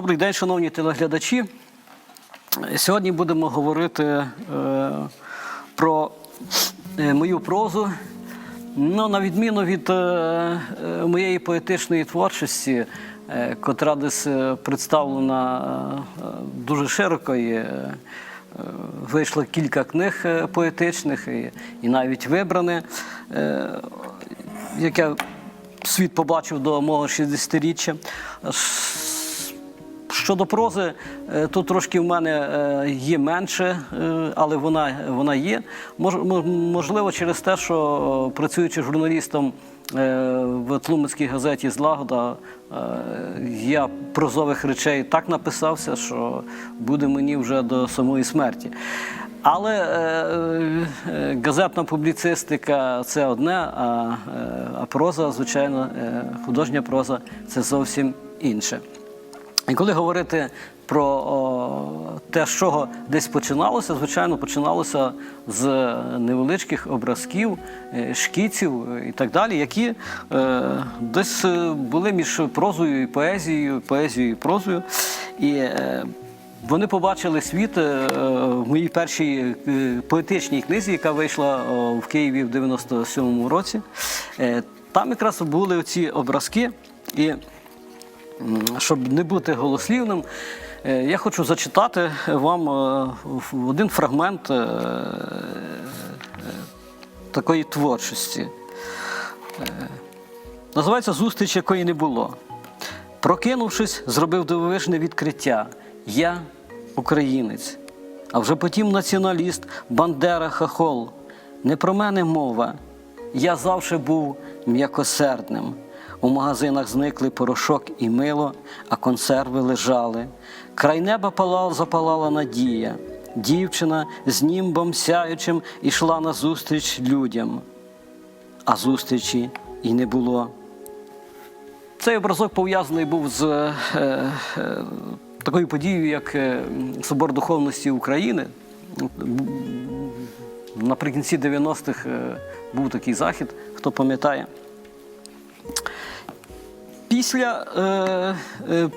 Добрий день, шановні телеглядачі. Сьогодні будемо говорити е, про е, мою прозу. Ну, на відміну від е, е, моєї поетичної творчості, е, котра десь е, представлена е, дуже широко. е, Вийшло кілька книг поетичних і, і навіть вибране, е, яке світ побачив до мого 60-річчя. Щодо прози, е, тут трошки в мене е, є менше, е, але вона, вона є. Мож- Можливо, через те, що працюючи журналістом в Тлумацькій газеті Злагода, я прозових речей так написався, що буде мені вже до самої смерті. Але газетна публіцистика це одне, а, а проза, звичайно, художня проза це зовсім інше. І коли говорити про о, те, з чого десь починалося, звичайно, починалося з невеличких образків, е, шкіців і так далі, які е, десь е, були між прозою і поезією, поезією і прозою. І е, вони побачили світ е, в моїй першій поетичній книзі, яка вийшла в Києві в 97-му році. Там якраз були ці образки. І щоб не бути голослівним, е, я хочу зачитати вам е, один фрагмент е, такої творчості. Називається Зустріч, якої не було. Прокинувшись, зробив дивовижне відкриття. Я українець. А вже потім націоналіст Бандера Хахол. Не про мене мова. Я завжди був м'якосердним. У магазинах зникли порошок і мило, а консерви лежали. Край неба палал, запалала надія. Дівчина з німбом сяючим ішла назустріч людям, а зустрічі і не було. Цей образок пов'язаний був з е, е, такою подією, як е, Собор Духовності України. Наприкінці 90-х е, був такий захід, хто пам'ятає. Після е, е,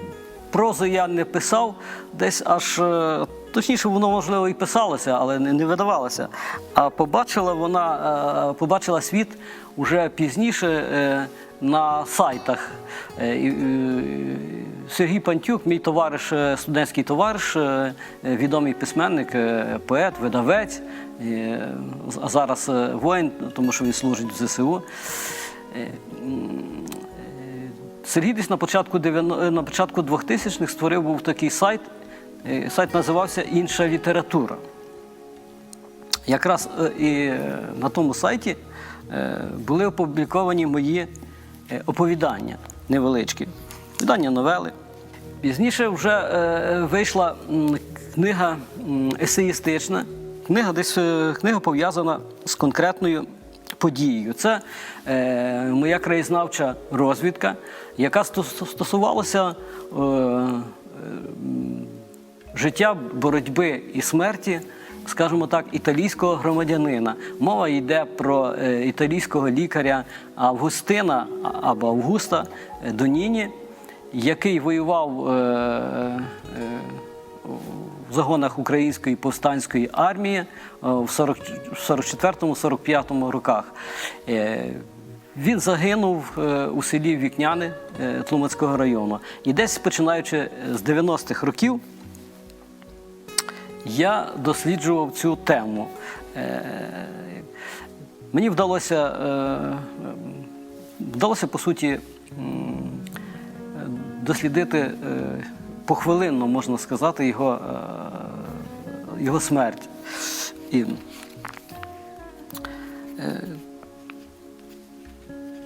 прози я не писав, десь аж е, точніше, воно можливо і писалося, але не, не видавалося. А побачила вона, е, побачила світ уже пізніше е, на сайтах. Е, е, Сергій Пантюк, мій товариш, е, студентський товариш, е, відомий письменник, е, поет, видавець, а зараз воїн, тому що він служить в ЗСУ. Е, Сергій десь на початку на початку 2000-х створив був такий сайт. е, Сайт називався Інша література. Якраз е, і е, на тому сайті е, були опубліковані мої е, оповідання невеличкі, оповідання новели. Пізніше вже е, вийшла книга есеїстична, книга десь е, книга пов'язана з конкретною подією. Це е, моя краєзнавча розвідка, яка стосувалася е, е, життя, боротьби і смерті, скажімо так, італійського громадянина. Мова йде про е, італійського лікаря Августина або Августа е, Доніні, який воював. е, е, в загонах української повстанської армії е, в 44-45 роках. Е, Він загинув е, у селі Вікняни Тлумацького району. І десь починаючи з 90-х років я досліджував цю тему. Мені вдалося, вдалося по суті, дослідити похвилинно, можна сказати, його, е, його смерть. І, е,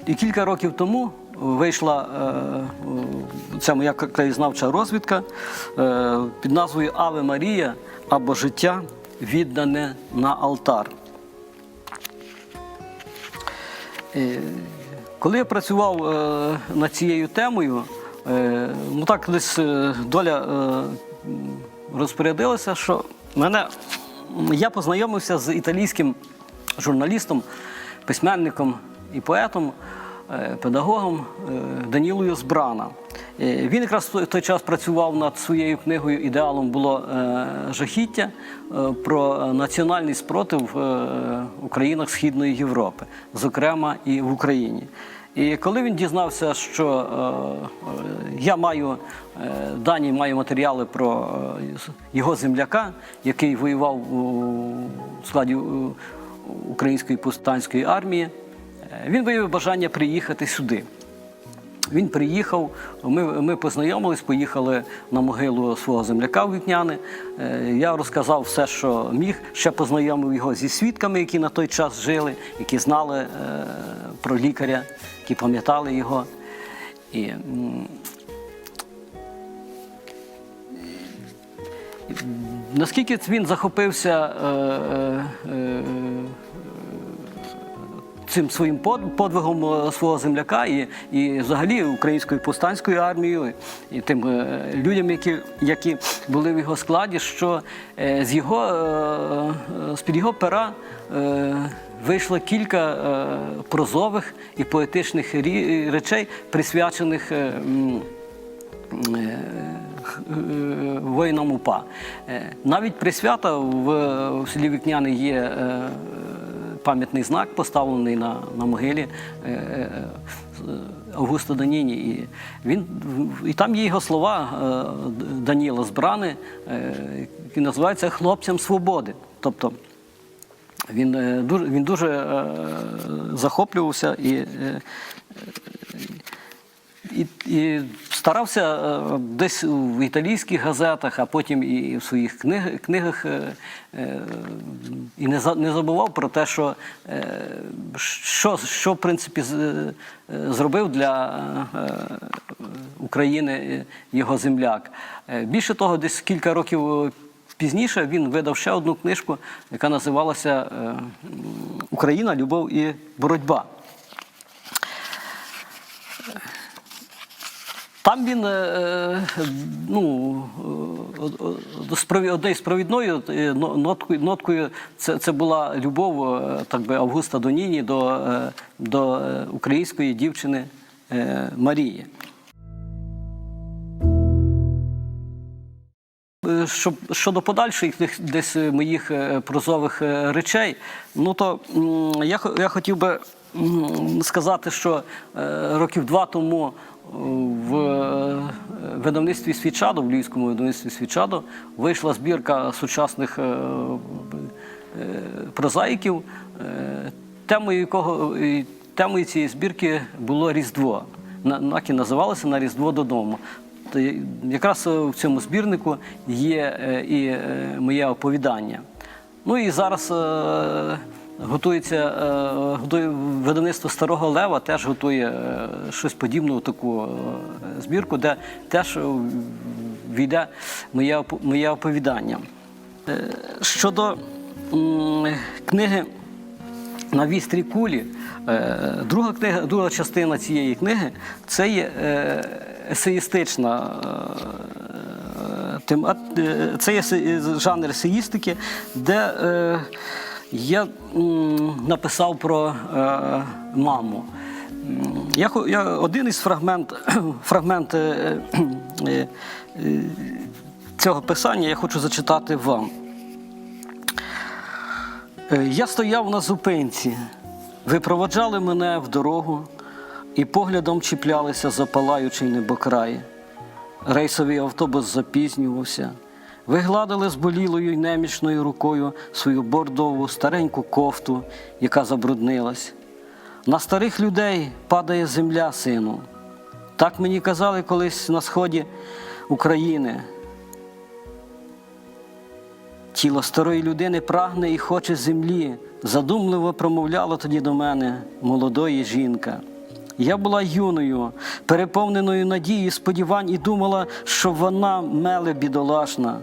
і кілька років тому вийшла е, ця моя краєзнавча розвідка під назвою Аве Марія або Життя віддане на алтар. Коли я працював над цією темою, е, ну так десь е, доля е, розпорядилася, що мене я познайомився з італійським журналістом, письменником і поетом е, педагогом е, Данілою Збрана. Е, Він якраз в той- час працював над своєю книгою Ідеалом було е, жахіття е, про національний спротив у країнах Східної Європи, зокрема і в Україні. І коли він дізнався, що е, е, я маю е, дані, маю матеріали про його земляка, який воював у складі української повстанської армії, він виявив бажання приїхати сюди. Він приїхав, ми, ми познайомились, поїхали на могилу свого земляка в Вікняни. Е, Я розказав все, що міг, ще познайомив його зі свідками, які на той час жили, які знали е, про лікаря, які пам'ятали його. І, наскільки він захопився е, е, е, цим своїм подвигом е, свого земляка і, і взагалі українською повстанською армією, і тим е, людям, які, які були в його складі, що е, з його з-під його пера вийшло кілька прозових і поетичних речей, присвячених. воїнам УПА. Навіть при свята в, в селі Вікняни є пам'ятний знак, поставлений на, на могилі е, е, Августа Даніні. І, він, і там є його слова е, Даніла Збрани, е, які називаються хлопцям свободи. Тобто він е, дуже, він дуже е, захоплювався і, е, і, і старався е, десь в італійських газетах, а потім і в своїх книг, книгах е, е, і не, забував про те, що, що, що в принципі зробив для України його земляк. Більше того, десь кілька років Пізніше він видав ще одну книжку, яка називалася Україна, любов і боротьба. Там він е, е, ну, е, од- од- спрові- однією спровідною е, ноткою, ноткою це, це була любов так би, Августа Доніні до, до української дівчини Марії. Щоб щодо подальших десь моїх прозових речей, ну то я, я хотів би сказати, що років два тому в е, видавництві Свічадо, в Львівському видавництві Свічадо, вийшла збірка сучасних е, е, прозаїків, темою якого темою цієї збірки було Різдво. На- Так і називалося на Різдво додому. Якраз в цьому збірнику є і моє оповідання. Ну і зараз готується е, готує видавництво Старого Лева, теж готує е, щось подібну таку е, збірку, де теж війде моє, моє оповідання. Щодо книги на вістрі кулі. Друга книга, друга частина цієї книги це є есеїстична. Це є жанр есеїстики, де я написав про е, маму. Я, я один із фрагмент, фрагмент е, е, е, цього писання я хочу зачитати вам. Е, Я стояв на зупинці, ви проводжали мене в дорогу і поглядом чіплялися за палаючий небокрай. Рейсовий автобус запізнювався. Ви гладили зболілою й немічною рукою свою бордову стареньку кофту, яка забруднилась. На старих людей падає земля, сину. Так мені казали колись на сході України. Тіло старої людини прагне і хоче землі, задумливо промовляла тоді до мене молодої жінка. Я була юною, переповненою надії, сподівань і думала, що вона меле бідолашна.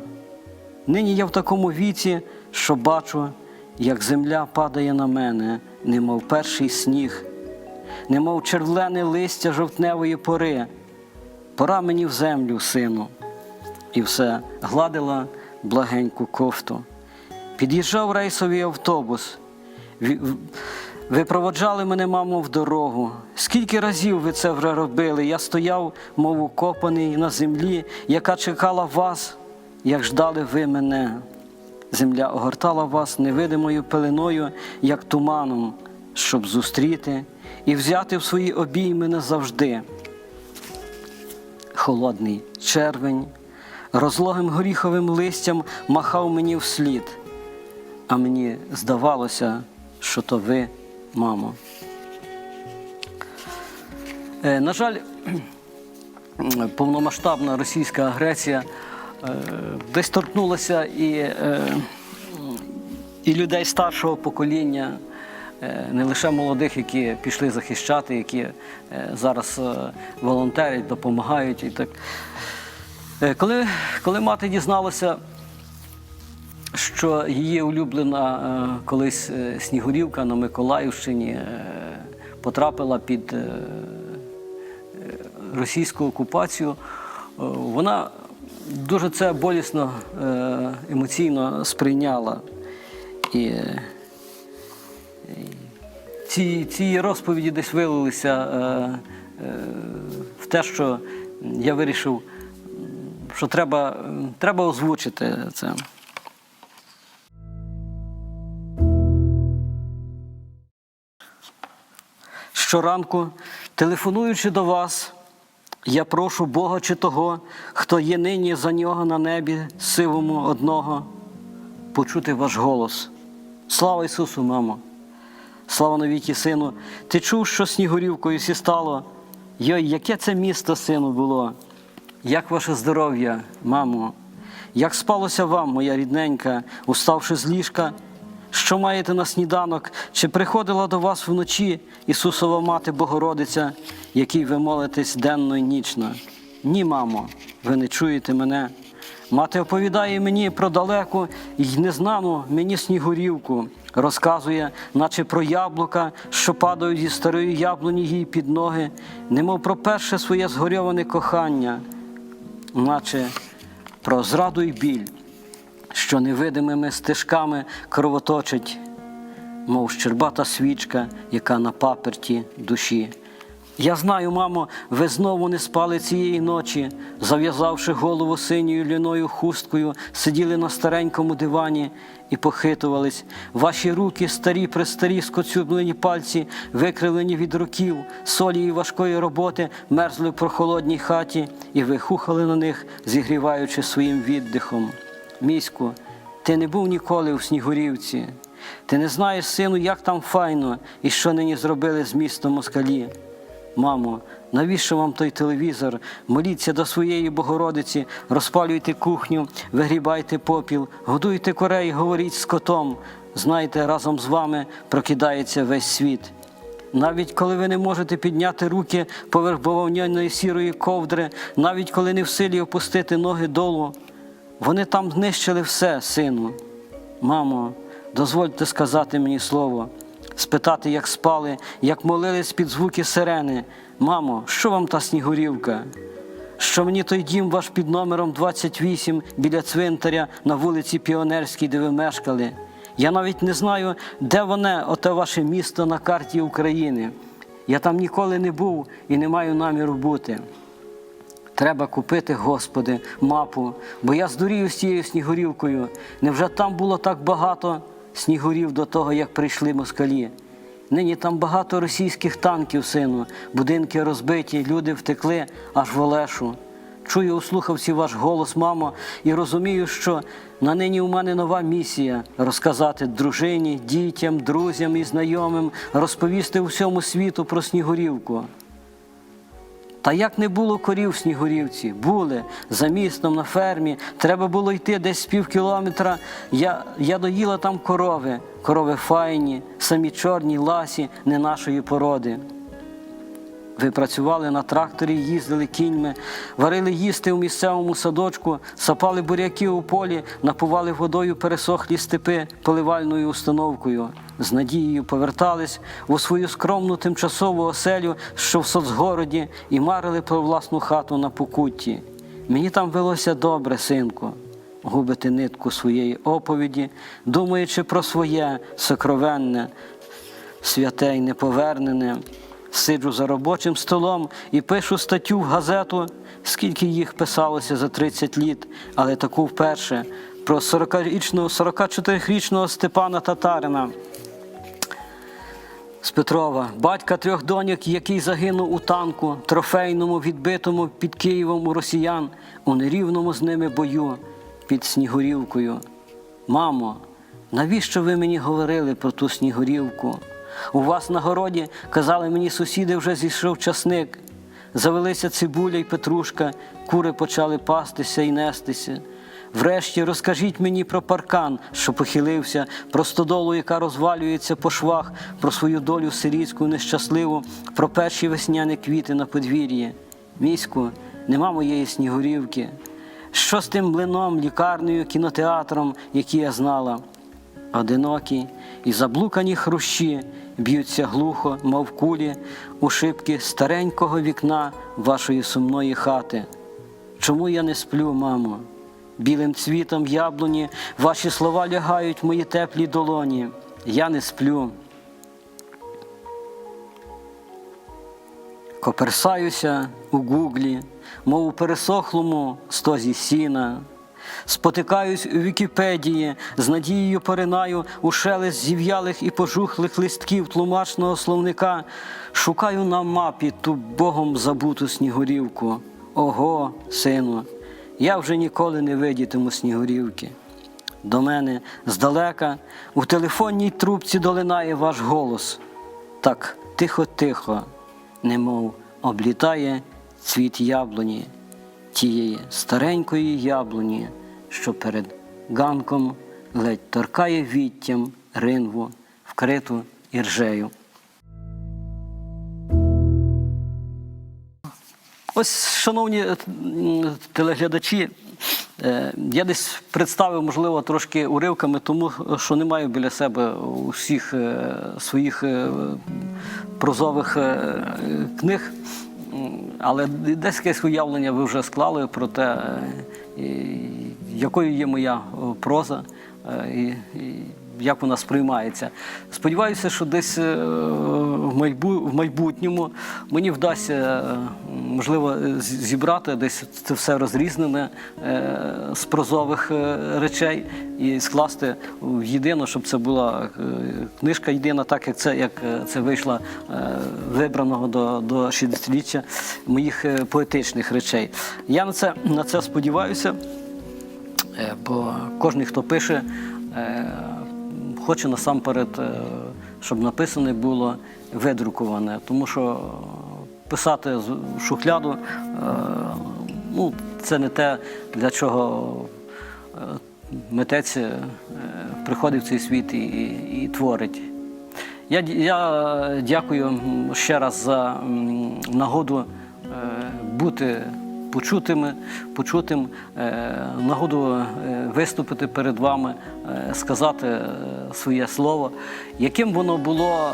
Нині я в такому віці, що бачу, як земля падає на мене, немов перший сніг, немов червлене листя жовтневої пори. Пора мені в землю, сину і все гладила благеньку кофту. Під'їжджав рейсовий автобус. Ви проводжали мене, мамо, в дорогу. Скільки разів ви це вже робили? Я стояв, мов укопаний на землі, яка чекала вас, як ждали ви мене. Земля огортала вас невидимою пеленою, як туманом, щоб зустріти і взяти в свої обійми назавжди. Холодний червень, розлогим горіховим листям махав мені вслід, а мені здавалося, що то ви, мамо. Е, На жаль, повномасштабна російська агресія десь торкнулася і, е, і людей старшого покоління, е, не лише молодих, які пішли захищати, які е, зараз е, волонтерять, допомагають. І так. Е, Коли, коли мати дізналася, що її улюблена е, колись е, Снігурівка на Миколаївщині е, потрапила під е, російську окупацію, е, вона дуже це болісно е, емоційно сприйняла. І, е, ці, ці розповіді десь вилилися е, в те, що я вирішив, що треба, треба озвучити це. Щоранку, телефонуючи до вас, я прошу Бога чи того, хто є нині за нього на небі, сивому одного, почути ваш голос. Слава Ісусу, мамо! Слава навіки, сину! Ти чув, що снігурівкою сі стало? Йой, яке це місто, сину, було? Як ваше здоров'я, мамо? Як спалося вам, моя рідненька, уставши з ліжка? Що маєте на сніданок? Чи приходила до вас вночі Ісусова мати Богородиця, якій ви молитесь денно і нічно? Ні, мамо, ви не чуєте мене. Мати оповідає мені про далеку й незнану мені снігурівку, розказує, наче про яблука, що падають зі старої яблуні їй під ноги, немов про перше своє згорьоване кохання, наче про зраду й біль що невидимими стежками кровоточить, мов щербата свічка, яка на паперті душі. Я знаю, мамо, ви знову не спали цієї ночі, зав'язавши голову синьою ліною хусткою, сиділи на старенькому дивані і похитувались. Ваші руки, старі престарі, скоцюблені пальці, викривлені від руків, солі і важкої роботи, мерзли в прохолодній хаті, і ви хухали на них, зігріваючи своїм віддихом. Міську, ти не був ніколи у Снігурівці. Ти не знаєш, сину, як там файно і що нині зробили з містом москалі. Мамо, навіщо вам той телевізор? Моліться до своєї Богородиці, розпалюйте кухню, вигрібайте попіл, годуйте корей, говоріть з котом. Знайте, разом з вами прокидається весь світ. Навіть коли ви не можете підняти руки поверх бавовняної сірої ковдри, навіть коли не в силі опустити ноги долу, вони там знищили все, сину. Мамо, дозвольте сказати мені слово, спитати, як спали, як молились під звуки сирени. Мамо, що вам та снігурівка? Що мені той дім ваш під номером 28 біля цвинтаря на вулиці Піонерській, де ви мешкали? Я навіть не знаю, де воне, оте ваше місто на карті України. Я там ніколи не був і не маю наміру бути. Треба купити, Господи, мапу, бо я здурію з цією снігурівкою. Невже там було так багато снігурів до того, як прийшли москалі? Нині там багато російських танків, сину, будинки розбиті, люди втекли аж в Олешу. Чую у слухавці ваш голос, мамо, і розумію, що на нині у мене нова місія розказати дружині, дітям, друзям і знайомим, розповісти всьому світу про снігурівку. Та як не було корів в Снігурівці, були за містом на фермі. Треба було йти десь з пів кілометра. Я, я доїла там корови, корови файні, самі чорні, ласі, не нашої породи. Працювали на тракторі, їздили кіньми, варили їсти у місцевому садочку, сапали буряки у полі, напували водою пересохлі степи поливальною установкою. З надією повертались у свою скромну тимчасову оселю, що в соцгороді, і марили про власну хату на покутті. Мені там велося добре, синку, губити нитку своєї оповіді, думаючи про своє сокровенне, святе й неповернене. Сиджу за робочим столом і пишу статтю в газету, скільки їх писалося за 30 літ, але таку вперше про 40-річного, 44-річного Степана Татарина з Петрова, батька трьох доньок, який загинув у танку, трофейному, відбитому під Києвом у росіян, у нерівному з ними бою під Снігурівкою. Мамо, навіщо ви мені говорили про ту Снігурівку? У вас на городі, казали мені сусіди, вже зійшов часник. Завелися цибуля й петрушка, кури почали пастися і нестися. Врешті розкажіть мені про паркан, що похилився, про стодолу, яка розвалюється по швах, про свою долю сирітську нещасливу, про перші весняні квіти на подвір'ї. Міську, нема моєї снігурівки. Що з тим млином, лікарнею, кінотеатром, які я знала? Одинокі і заблукані хрущі б'ються глухо, мов кулі, у шибки старенького вікна вашої сумної хати. Чому я не сплю, мамо? Білим цвітом яблуні ваші слова лягають в мої теплі долоні. Я не сплю. Коперсаюся у гуглі, мов у пересохлому стозі сіна. Спотикаюсь у Вікіпедії, з надією поринаю у шелест зів'ялих і пожухлих листків тлумачного словника. Шукаю на мапі ту богом забуту снігурівку. Ого, сину, я вже ніколи не видітиму снігурівки. До мене здалека у телефонній трубці долинає ваш голос. Так тихо-тихо, немов облітає цвіт яблуні, тієї старенької яблуні, що перед ганком ледь торкає віттям ринву, вкриту іржею. Ось, шановні е, телеглядачі, е, я десь представив, можливо, трошки уривками, тому що не маю біля себе усіх е, своїх е, прозових е, книг. Але десь якесь уявлення ви вже склали про те, е, якою є моя е, проза е, і як вона сприймається. Сподіваюся, що десь е, в майбутньому мені вдасться, е, можливо, зібрати десь це все розрізнене е, з прозових речей і скласти в єдино, щоб це була книжка єдина, так як це, як це вийшла е, вибраного до, до 60-річчя моїх поетичних речей. Я на це, на це сподіваюся. Бо кожен, хто пише, е, хоче насамперед, е, щоб написане було видруковане. Тому що писати з шухляду е, ну, це не те, для чого е, митець е, приходить в цей світ і, і, і творить. Я, я дякую ще раз за нагоду е, бути почутими, почутим, е, нагоду е, виступити перед вами, е, сказати своє слово. Яким воно було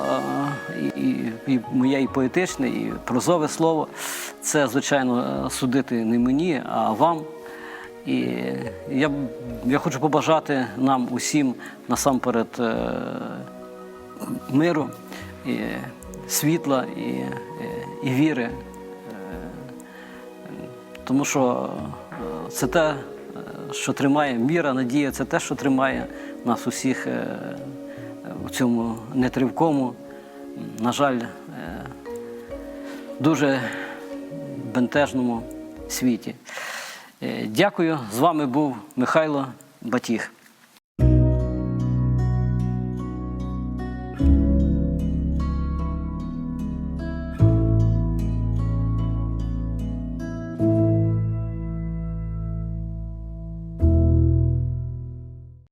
і, і, моє і поетичне, і прозове слово, це, звичайно, судити не мені, а вам. І я, я хочу побажати нам усім насамперед. миру, і світла і, і, і віри. Тому що е, це те, е, що тримає міра, надія, це те, що тримає нас усіх е, в цьому нетривкому, на жаль, дуже бентежному світі. Дякую. З вами був Михайло Батіг.